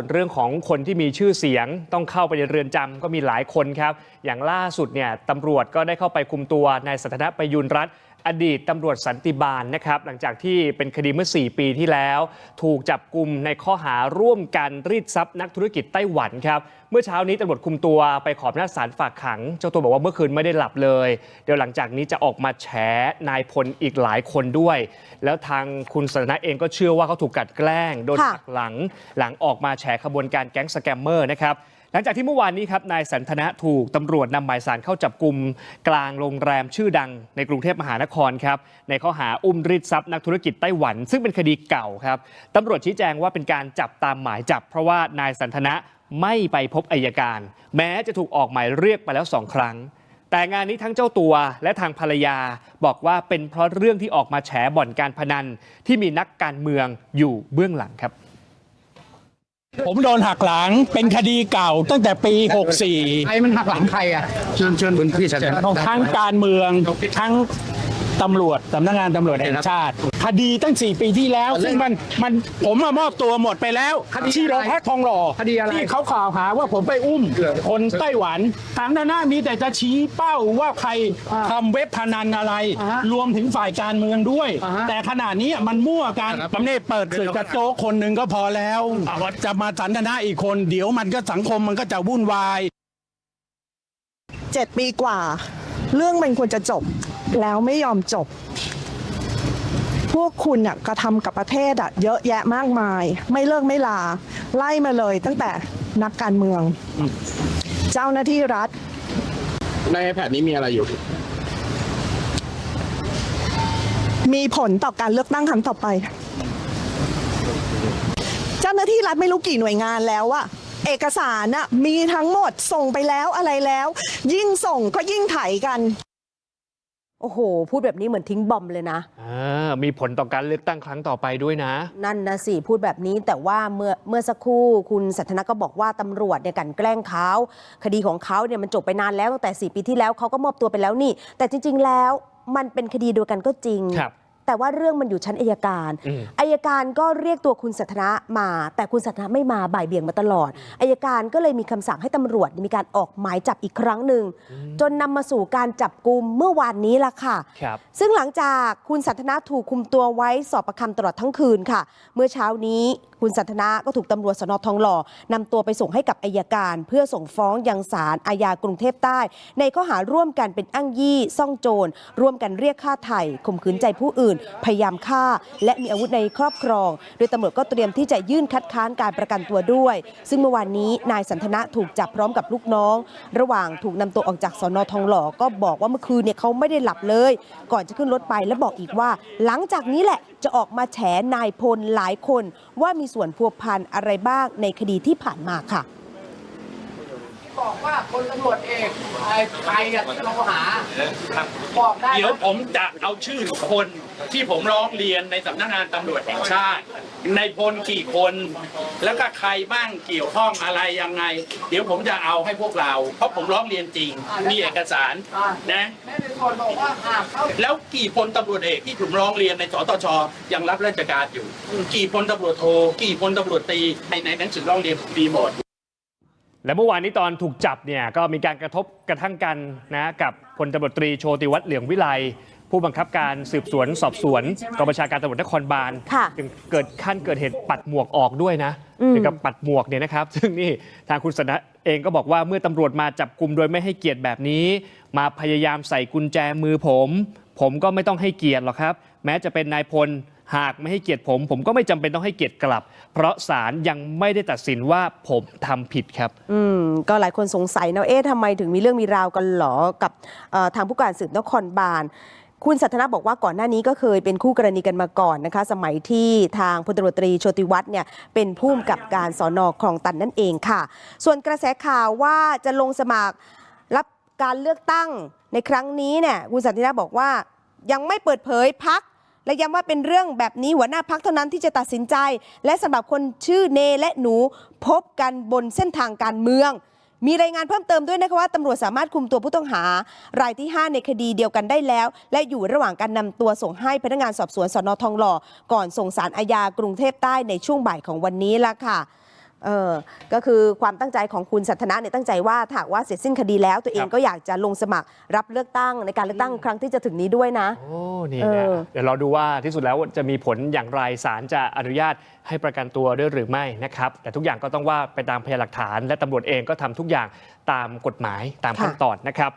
ส่วนเรื่องของคนที่มีชื่อเสียงต้องเข้าไปในเรือนจำก็มีหลายคนครับ อย่างล่าสุดเนี่ยตำรวจก็ได้เข้าไปคุมตัวนายสัทนประยุนรัตน์ อดีตตำรวจสันติบาลนะครับหลังจากที่เป็นคดีเมื่อ 4 ปีที่แล้ว ถูกจับกลุ่มในข้อหาร่วมกันรีดทรัพย์นักธุรกิจไต้หวันครับเมื่อเช้านี้ตำรวจคุมตัวไปขอบหน้าจศาลฝากขัง เจ้าตัวบอกว่าเมื่อคืนไม่ได้หลับเลย เดี๋ยวหลังจากนี้จะออกมาแฉนายพลอีกหลายคนด้วย แล้วทางคุณสันทนะเองก็เชื่อว่าเขาถูกกลัดแกล้งโดนค่ะหักหลัง หลังออกมาแฉขบวนการแก๊งสแกมเมอร์นะครับ หลังจากที่เมื่อวานนี้ครับนายสันทนะถูกตำรวจนำหมายสารเข้าจับกลุ่มกลางโรงแรมชื่อดังในกรุงเทพมหานครครับในข้อหาอุ้มรีดทรัพย์นักธุรกิจไต้หวัน ซึ่งเป็นคดีเก่าครับตำรวจชี้แจงว่าเป็นการจับตามหมายจับ เพราะว่านายสันทนะไม่ไปพบอายการ แม้จะถูกออกหมายเรียกไปแล้วสองครั้ง แต่งานนี้ทั้งเจ้าตัวและทางภรรยาบอกว่าเป็นเพราะเรื่องที่ออกมาแฉบ่อนการพนันที่มีนักการเมืองอยู่เบื้องหลังครับ ผมโดนหักหลังเป็นคดีเก่าตั้งแต่ปีใครมันหักหลังใครอะ เชิญเชิญคุณพี่ชัน64ทั้งการเมืองทั้ง ตำรวจสำนักงานตำรวจแห่งชาติ คดีตั้ง 4 ปีที่แล้ว ซึ่งมันมันผมมามอบตัวหมดไปแล้วที่โรงพักทองหล่อคดีอะไรที่เขาข่าวหาว่าผมไปอุ้ม คนไต้หวันทางด้านหน้ามีแต่จะชี้เป้าว่าใครทำเว็บพนันอะไร รวมถึงฝ่ายการเมืองด้วย แต่ขณะนี้มันมั่วกันผมนี่เปิดสื่อกระโจกคนหนึ่งก็พอแล้วจะมาสันทนาอีกคน เดี๋ยวมันก็สังคมมันก็จะวุ่นวายเจ็ดปีกว่า เรื่องมันควรจะจบแล้วไม่ยอมจบ พวกคุณน่ะกระทำกับประเทศอะเยอะแยะมากมาย ไม่เลิกไม่ลา ไล่มาเลยตั้งแต่นักการเมือง เจ้าหน้าที่รัฐ ในแผ่นนี้มีอะไรอยู่ มีผลต่อการเลือกตั้งครั้งต่อไป เจ้าหน้าที่รัฐไม่รู้กี่หน่วยงานแล้วอะ เอกสารอะมีทั้งหมดส่งไปแล้วอะไรแล้ว ยิ่งส่งก็ยิ่งไถกัน โอ้โห พูดแบบนี้เหมือนทิ้งบอมเลยนะ อ่ามีผลต่อการเลือกตั้งครั้งต่อไปด้วยนะ นั่นนะสิ พูดแบบนี้แต่ว่าเมื่อเมื่อสักครู่คุณสันทนาก็บอกว่าตำรวจเนี่ยกลันแกล้งเขาคดีของเขาเนี่ยมันจบไปนานแล้วตั้งแต่ 4 ปีที่แล้วเขาก็มอบตัวไปแล้วนี่ แต่จริง ๆ แล้วมันเป็นคดีเดียวกันก็จริง ครับ แต่ว่าเรื่องมันอยู่ชั้นอายการอืมอายการก็เรียกตัวคุณสันทนามา แต่คุณสันทนาไม่มาบ่ายเบี่ยงมาตลอดอายการก็เลยมีคำสั่งให้ตำรวจมีการออกหมายจับอีกครั้งหนึ่งจนนำมาสู่การจับกลุ่มเมื่อวานนี้ล่ะค่ะครับซึ่งหลังจากคุณสันทนาถูกคุมตัวไว้สอบประคำตลอดทั้งคืนค่ะ เมื่อเช้านี้คุณสันทนาก็ถูกตำรวจสนทองหล่อนำตัวไปส่งให้กับอายการ เพื่อส่งฟ้องยังศาลอาญากรุงเทพใต้ ในข้อหาร่วมกันเป็นอ้างยี่ ซ่องโจร ร่วมกันเรียกค่าไถ่ข่มขืนใจผู้อื่นพยายามฆ่า และมีอาวุธในครอบครอง โดยตำรวจก็เตรียมที่จะยื่นคัดค้านการประกันตัวด้วย ซึ่งเมื่อวานนี้นายสันทนะถูกจับพร้อมกับลูกน้อง ระหว่างถูกนำตัวออกจากสอนอทองหล่อก็บอกว่าเมื่อคืนเนี่ยเขาไม่ได้หลับเลย ก่อนจะขึ้นรถไปและบอกอีกว่า หลังจากนี้แหละจะออกมาแฉนายพลหลายคน ว่ามีส่วนพัวพันอะไรบ้างในคดีที่ผ่านมาค่ะ บอกว่าคนตำรวจเอกไอ้ใครอะที่เราหา บอกได้เดี๋ยวผมจะเอาชื่อคนที่ผมร้องเรียนในสำนักงานตำรวจแห่งชาติ ในพลกี่คน แล้วก็ใครบ้างเกี่ยวข้องอะไรยังไง เดี๋ยวผมจะเอาให้พวกเรา เพราะผมร้องเรียนจริง มีเอกสารนะ แม่เป็นคนบอกว่าหากเขาแล้วกี่พลตำรวจเอกที่ผมร้องเรียนในสตชยังรับราชการอยู่ กี่พลตำรวจโท กี่พลตำรวจตรีในในหนังสือร้องเรียนผมมีหมด และเมื่อวานนี้ตอนถูกจับเนี่ยก็มีการกระทบกระทั่งกันนะกับพลตำรวจตรีโชติวัฒน์เหลืองวิไลผู้บังคับการสืบสวนสอบสวนกองบัญชาการตำรวจนครบาลค่ะจึงเกิดขั้นเกิดเหตุปัดหมวกออกด้วยนะอืมถึงกับปัดหมวกเนี่ยนะครับ ซึ่งนี่ทางคุณสนะเองก็บอกว่าเมื่อตำรวจมาจับกลุ่มโดยไม่ให้เกียรติแบบนี้ มาพยายามใส่กุญแจมือผม ผมก็ไม่ต้องให้เกียรติหรอกครับ แม้จะเป็นนายพล หากไม่ให้เกียรติผม ผมก็ไม่จำเป็นต้องให้เกียรติกลับ เพราะศาลยังไม่ได้ตัดสินว่าผมทำผิดครับ อืมก็หลายคนสงสัยนะเอ๊ะทำไมถึงมีเรื่องมีราวกันหรอกับทางผู้การสืบนครบาลคุณสัทนาบอกว่าก่อนหน้านี้ก็เคยเป็นคู่กรณีกันมาก่อนนะคะ สมัยที่ทางพลตรวจตรีโชติวัฒน์เนี่ยเป็นผู้กำกับการสอนอคลองตันนั่นเองค่ะ ส่วนกระแสข่าวว่าจะลงสมัครรับการเลือกตั้งในครั้งนี้เนี่ยคุณสันทนาบอกว่ายังไม่เปิดเผยพัก และย้ำว่าเป็นเรื่องแบบนี้หัวหน้าพักเท่านั้นที่จะตัดสินใจ และสำหรับคนชื่อเนและหนูพบกันบนเส้นทางการเมืองมีรายงานเพิ่มเติมด้วยนะคะว่าตำรวจสามารถคุมตัวผู้ต้องหา รายที่ 5 ในคดีเดียวกันได้แล้ว และอยู่ระหว่างการนำตัวส่งให้พนักงานสอบสวนสนทองหล่อ ก่อนส่งสารอาญากรุงเทพใต้ในช่วงบ่ายของวันนี้ละค่ะ เออก็คือความตั้งใจของคุณสันทนาเนี่ยตั้งใจว่าถ้าหากว่าเสร็จสิ้นคดีแล้วตัวเองครับก็อยากจะลงสมัครรับเลือกตั้งในการเลือกตั้งครั้งที่จะถึงนี้ด้วยนะ โอ้นี่เอนะอเดี๋ยวเราดูว่าที่สุดแล้วจะมีผลอย่างไรศาลจะอนุญาตให้ประกันตัวด้วยหรือไม่นะครับ แต่ทุกอย่างก็ต้องว่าไปตามพยานหลักฐาน และตำรวจเองก็ทำทุกอย่างตามกฎหมายตามขั้นตอนนะครับ